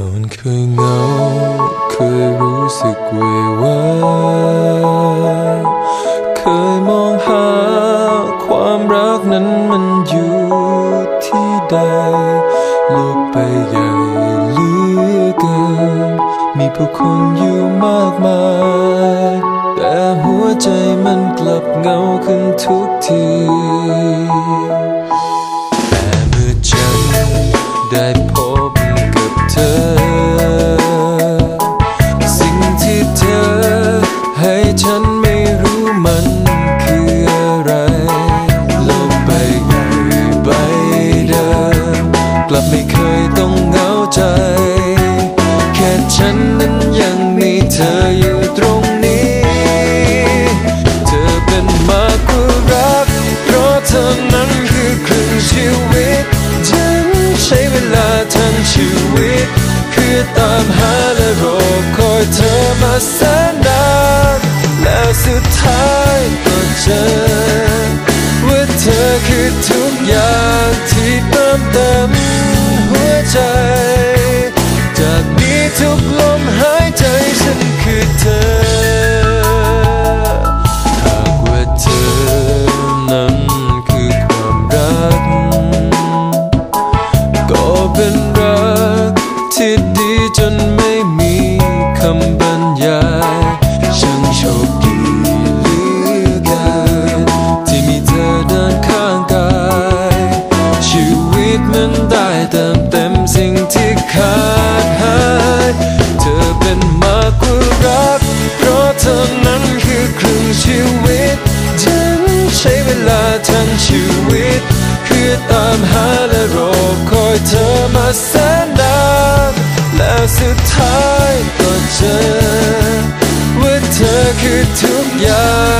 เคยเหงา เคยรู้สึกเววาเคยมองหาความรักนั้นมันอยู่ที่ใดโลกไปใหญ่เหลือเกิน มีผู้คนอยู่มากมาย แต่หัวใจมันกลับเหงาขึ้นทุกทีแต่เมื่อฉันได้ กลับไม่เคยต้องเหงาใจ แค่ฉันนั้นยังมีเธออยู่ตรงนี้ เธอเป็นมากกว่ารัก เพราะเธอนั้นคือครึ่งชีวิต ฉันใช้เวลาทั้งชีวิต เพื่อตามหาและรอคอยเธอมาแสนนานแล้วสุดท้าย ใช้เวลาทั้งชีวิตเพื่อตามหาและรอคอยเธอมาแสนนานและสุดท้ายก็เจอว่าเธอคือทุกอย่าง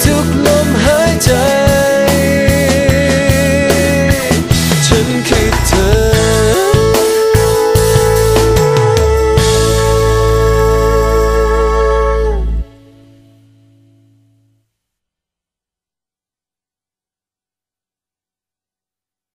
took numb